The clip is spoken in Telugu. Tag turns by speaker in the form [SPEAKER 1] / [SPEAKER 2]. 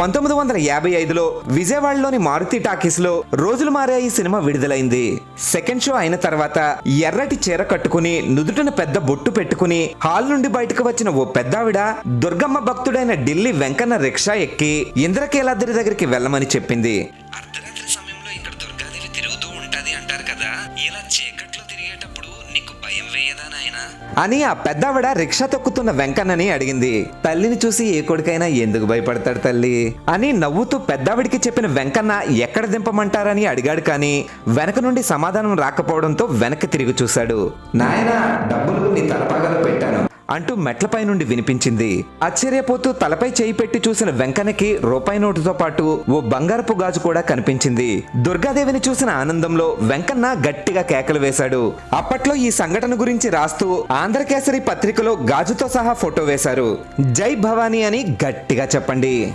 [SPEAKER 1] పంతొమ్మిది వందల యాభై ఐదులో విజయవాడలోని మారుతి టాకీస్లో రోజులు మారే ఈ సినిమా విడుదలైంది. సెకండ్ షో అయిన తర్వాత ఎర్రటి చీర కట్టుకుని నుదుటిన పెద్ద బొట్టు పెట్టుకుని హాల్ నుండి బయటకు వచ్చిన ఓ పెద్దావిడ దుర్గమ్మ భక్తుడైన ఢిల్లీ వెంకన్న రిక్షా ఎక్కి ఇంద్రకీలాద్రి దగ్గరికి వెళ్ళమని చెప్పింది.
[SPEAKER 2] అర్ధరాత్రి సమయంలో ఇక్కడ దుర్గాదేవి తిరుగుతూ ఉంటది అంటారు కదా ఇలా చీకట్లో
[SPEAKER 1] అని ఆ పెద్దావిడ రిక్షా తొక్కుతున్న వెంకన్నని అడిగింది. తల్లిని చూసి ఏ కొడుకైనా ఎందుకు భయపడతాడు తల్లి? అని నవ్వుతూ పెద్దావిడికి చెప్పిన వెంకన్న ఎక్కడ దింపమంటారని అడిగాడు కానీ వెనక నుండి సమాధానం రాకపోవడంతో వెనక్కి తిరిగి చూశాడు. నాయనా డబ్బులు నీ తలపా అంటూ మెట్లపై నుండి వినిపించింది. ఆశ్చర్యపోతూ తలపై చేయి పెట్టి చూసిన వెంకన్నకి రూపాయి నోటుతో పాటు ఓ బంగారపు గాజు కూడా కనిపించింది. దుర్గాదేవిని చూసిన ఆనందంలో వెంకన్న గట్టిగా కేకలు వేశాడు. అప్పట్లో ఈ సంఘటన గురించి రాస్తూ ఆంధ్రకేసరి పత్రికలో గాజుతో సహా ఫోటో వేశారు. జై భవానీ అని గట్టిగా చెప్పండి.